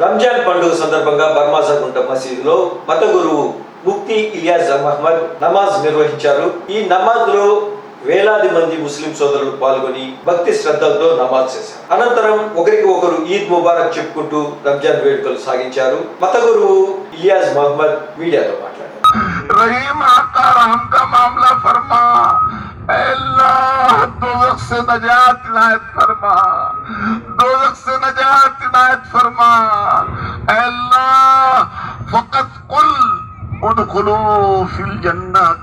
రంజాన్ పండుగ సందర్భంగా బర్మాజాగుంట మసీదులో మత గురువు ముక్తి ఇలియాజ్ మహమ్మద్ నమాజ్ నిర్వహించారు. ఈ నమాజ్లో వేలాది మంది ముస్లిం సోదరులు పాల్గొని భక్తి శ్రద్ధలతో నమాజ్ చేశారు. అనంతరం ఒకరికి ఒకరు ఈద్ ముబారక్ చెప్పుకుంటూ రంజాన్ వేడుకలు సాగించారు. మత గురువు ఇలియాజ్ మహమ్మద్ మీడియాతో మాట్లాడారు. నజాత్.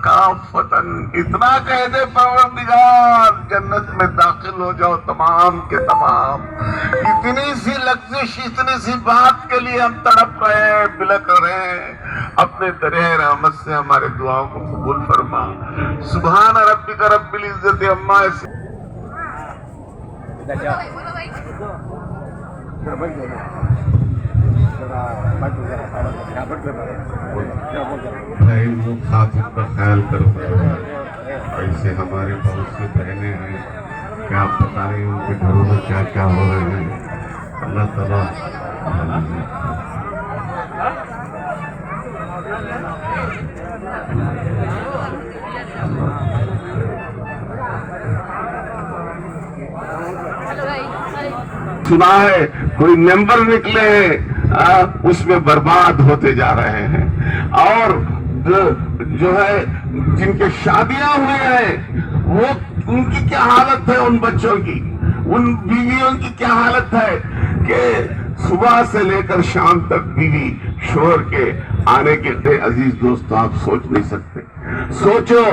کافتن اتنا کہہ دے پروردگار جنت میں داخل ہو جاؤ تمام کے تمام۔ اتنی سی لگزش اتنی سی بات کے لیے ہم تڑپ رہے ہیں بلک رہے ہیں۔ اپنے درہ رحمت سے ہمارے دعاوں کو قبول فرما۔ سبحان رب کا رب العزت اما ایسے بھائی کا خیال کرتا ہے ایسے ہمارے بہت سے بہنیں ہیں۔ کیا آپ بتا رہے ہیں ان کے گھروں میں کیا کیا ہو رہے ہیں اللہ تعالیٰ سنا ہے کوئی ممبر نکلے؟ اس میں برباد ہوتے جا رہے ہیں۔ اور جو ہے، جن کے شادیاں ہوئے ہیں، وہ ان کی کیا حالت ہے ان بچوں کی؟ ان بیویوں کی کیا حالت ہے کہ صبح سے لے کر شام تک بیوی شور کے آنے کے عزیز دوست آپ سوچ نہیں سکتے۔ سوچو،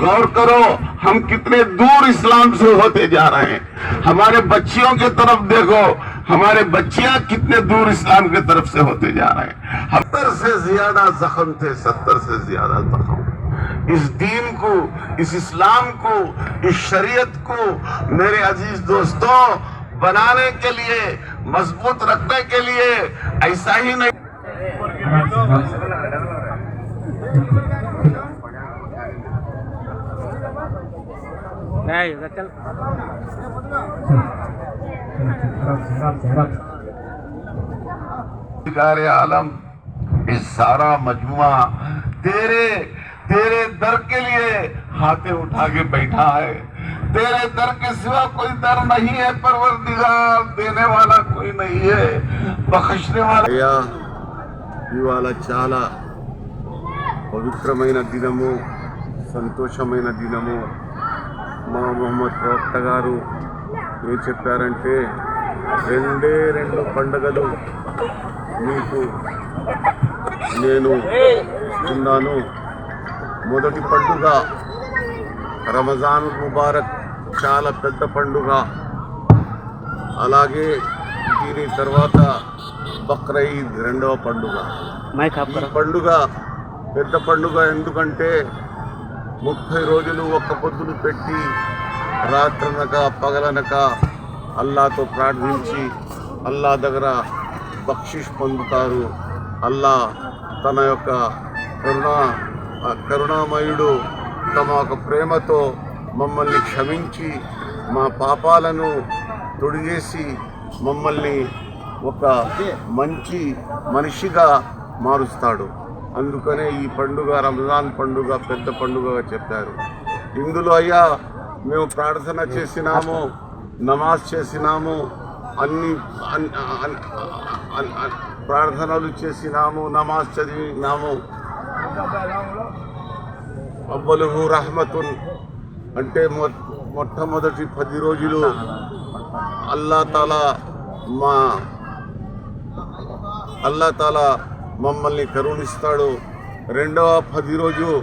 غور کرو، ہم کتنے دور اسلام سے ہوتے جا رہے ہیں۔ ہمارے بچیوں کے طرف دیکھو ہمارے بچیاں کتنے دور اسلام کے طرف سے ہوتے جا رہے ہیں۔ ستر سے زیادہ زخم تھے ستر سے زیادہ زخم۔ اس دین کو اس اسلام کو اس شریعت کو میرے عزیز دوستوں بنانے کے لیے مضبوط رکھنے کے لیے ایسا ہی نہیں۔ نہیں سرکار عالم اس سارا مجموعہ تیرے تیرے در کے لیے ہاتھیں اٹھا کے بیٹھا ہے۔ تیرے در کے سوا کوئی در نہیں ہے پروردگار دینے والا کوئی نہیں ہے بخشنے والا۔ ఇవాళ చాలా పవిత్రమైన దినము دینمو దినము మా మొహమ్మద్ ప్రవక్త గారు ఏం చెప్పారంటే రెండే రెండు పండుగలు మీకు నేను ఉన్నాను మొదటి పండుగ రమజాన్ ముబారక్ చాలా పెద్ద పండుగ. అలాగే దీని తర్వాత బక్రీద్ రెండవ పండుగ. పండుగ పెద్ద పండుగ ఎందుకంటే ముప్పై రోజులు ఒక్క పొద్దును పెట్టి రాత్రనక పగలనక అల్లాతో ప్రార్థించి అల్లా దగ్గర బక్షిష్ పొందుతారు. అల్లా తన యొక్క కరుణ కరుణామయుడు తమ యొక్క ప్రేమతో మమ్మల్ని క్షమించి మా పాపాలను తొడిగేసి మమ్మల్ని ఒక మంచి మనిషిగా మారుస్తాడు. అందుకనే ఈ పండుగ రంజాన్ పండుగ పెద్ద పండుగగా చెప్పారు. ఇందులో అయ్యా మేము ప్రార్థన చేసినాము. నమాజ్ చేసినాము అన్ని ప్రార్థనలు చేసినాము నమాజ్ చదివినాము. అవ్వలుహు రహమతున్ అంటే మొ మొట్టమొదటి పది రోజులు అల్లా తాలా మా అల్లా తాలా మమ్మల్ని కరుణిస్తాడు. రెండవ పది రోజు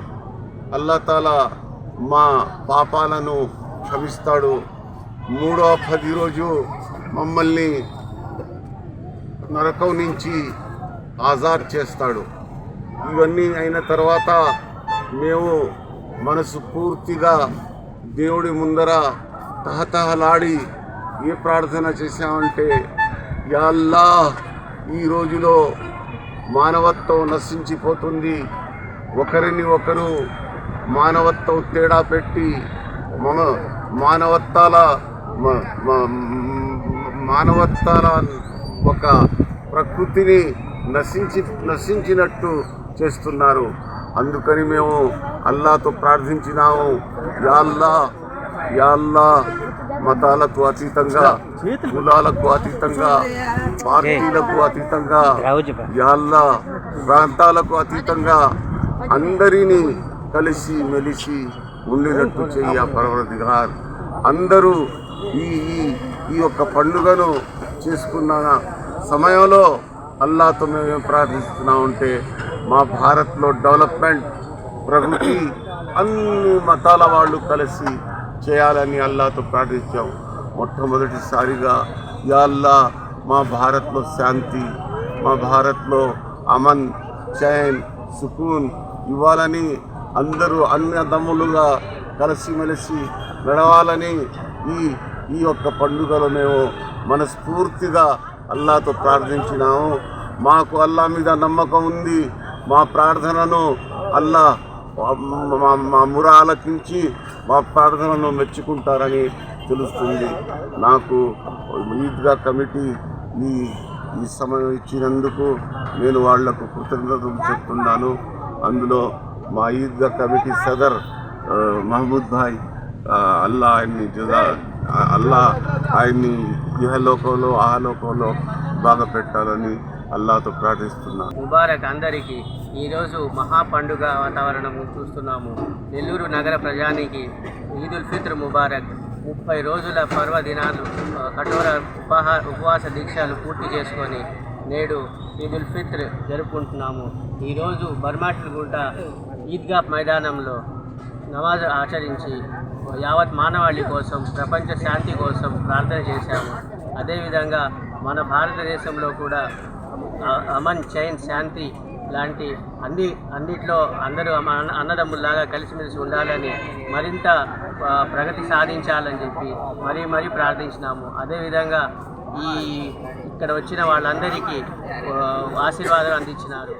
అల్లా తాలా మా పాపాలను క్షమిస్తాడు. మూడో పది రోజు మమ్మల్ని నరకం నుంచి ఆజాద్ చేస్తాడు. ఇవన్నీ అయిన తర్వాత మేము మనసు పూర్తిగా దేవుడి ముందర తహతహలాడి ఏ ప్రార్థన చేశామంటే యాల్లా ఈ రోజులో మానవత్వం నశించిపోతుంది. ఒకరిని ఒకరు మానవత్వం తేడా పెట్టి మన మానవత్వాల మానవత్వాల ఒక ప్రకృతిని నశించి నశించినట్టు చేస్తున్నారు. అందుకని మేము అల్లాతో ప్రార్థించినాము. యాల్లా యాల్లా మతాలకు అతీతంగా కులాలకు అతీతంగా పార్టీలకు అతీతంగా యాల్లా ప్రాంతాలకు అతీతంగా అందరినీ కలిసి మెలిసి ఉండినట్టు చెయ్య పర్వదిగార్. అందరూ ఈ ఈ ఈ యొక్క పండుగను చేసుకున్న సమయంలో అల్లాతో మేము ప్రార్థిస్తున్నామంటే మా భారత్లో డెవలప్మెంట్ ప్రగతి అన్ని మతాల వాళ్ళు కలిసి చేయాలని అల్లాతో ప్రార్థించాం. మొట్టమొదటిసారిగా యా మా భారత్లో శాంతి మా భారత్లో అమన్ చైన్ సుకూన్ ఇవ్వాలని అందరూ అన్నదమ్ములుగా కలిసిమెలిసి నడవాలని ఈ ఈ యొక్క పండుగలో మేము మనస్ఫూర్తిగా అల్లాతో ప్రార్థించినాము. మాకు అల్లా మీద నమ్మకం ఉంది. మా ప్రార్థనను అల్లా మా మా ముర ఆలకించి మా ప్రార్థనను మెచ్చుకుంటారని తెలుస్తుంది. నాకు ఈద్గా కమిటీ ఈ ఈ సమయం ఇచ్చినందుకు నేను వాళ్ళకు కృతజ్ఞతలు చెప్తున్నాను. అందులో మా ఈద్గా కమిటీ సదర్ మహమూద్ భాయ్ అల్లా ఆయన్ని జజా అల్లా ఆయన్ని ఇహలోకంలో ఆహలోకంలో బాగా పెట్టాలని అల్లాతో ప్రార్థిస్తున్నాం ముబారక్ అందరికీ ఈరోజు మహా పండుగ వాతావరణం చూస్తున్నాము. నెల్లూరు నగర ప్రజానికి ఈదుల్ ఫిత్ర్ ముబారక్ ముప్పై రోజుల పర్వదినాలు ఆ, కఠోర ఉపహ ఉపవాస దీక్షలు పూర్తి చేసుకొని నేడు ఈదుల్ ఫిత్ర్ జరుపుకుంటున్నాము. ఈరోజు బర్మాటిల్గుంట ఈద్గా మైదానంలో నమాజ్ ఆచరించి యావత్ మానవాళి కోసం ప్రపంచ శాంతి కోసం ప్రార్థన చేశాము. అదేవిధంగా మన భారతదేశంలో కూడా అమన్ చైన్ శాంతి లాంటి అన్ని అన్నిట్లో అందరూ అన్నదమ్ముల్లాగా కలిసిమెలిసి ఉండాలని మరింత ప్రగతి సాధించాలని చెప్పి మరీ మరీ ప్రార్థించినాము. అదేవిధంగా ఈ ఇక్కడ వచ్చిన వాళ్ళందరికీ ఆశీర్వాదం అందించినారు.